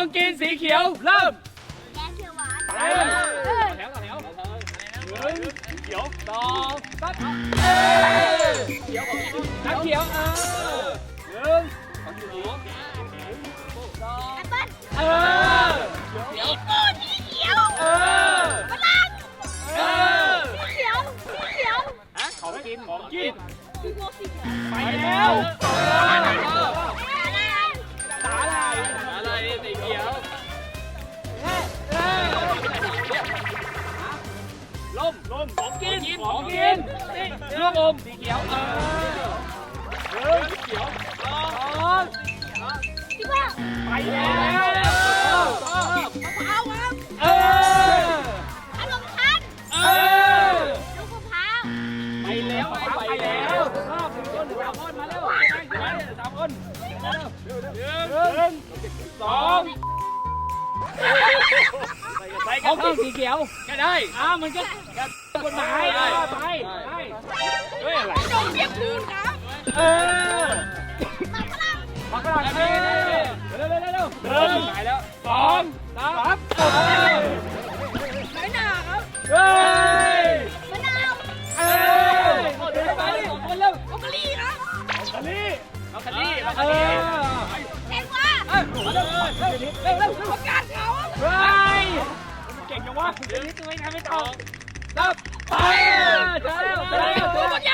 ของกินสีเขียว เริ่มแกงเขียวหวานไปแถวต่อแถวหนึ่งเขียวสองสามเขียวน้ำเขียวเออหนึ่งสองสองแอปเปิ้ลเออสีฟูสีเขียวเออฝรั่งเออสีเขียวสีเขียวของกินของกินสีม่วงสีเขียวไปแล้ว ของกินของกินนี่ลูกอมสีเขียวเออหนึ่งสีเขียวสองสีม่วงไปแล้วมะพร้าวครับเอออารมณ์ทันเออลูกมะพร้าวไปแล้วไปแล้วรอบหนึ่งคนสามคนมาแล้วสามคนหนึ่งสอง ไปกันที่สีเขียวก็ได้อ้ามันก็กฎหมายไปไปเฮ้ยอะไรขนมเปียกปูนครับเออมันฝรั่งมาก่อนเร็วเร็วเร็วเร็วเร็วหนึ่งไปแล้วสองสามเออน้อยหนาครับเฮ้ยมะนาวเอ้ยเดินไปสองคนเร็วโอกาลีครับคาลี่เอาคาลี่เอาคาลี่แตงกวาเอ้ยเร็วเร็วเร็วเร็วเร็ว เก่งจังวะเดี๋ยวนี้ตัวเองทำไม่ตรงตับไปเจอแล้วเจอแล้วเจอตัว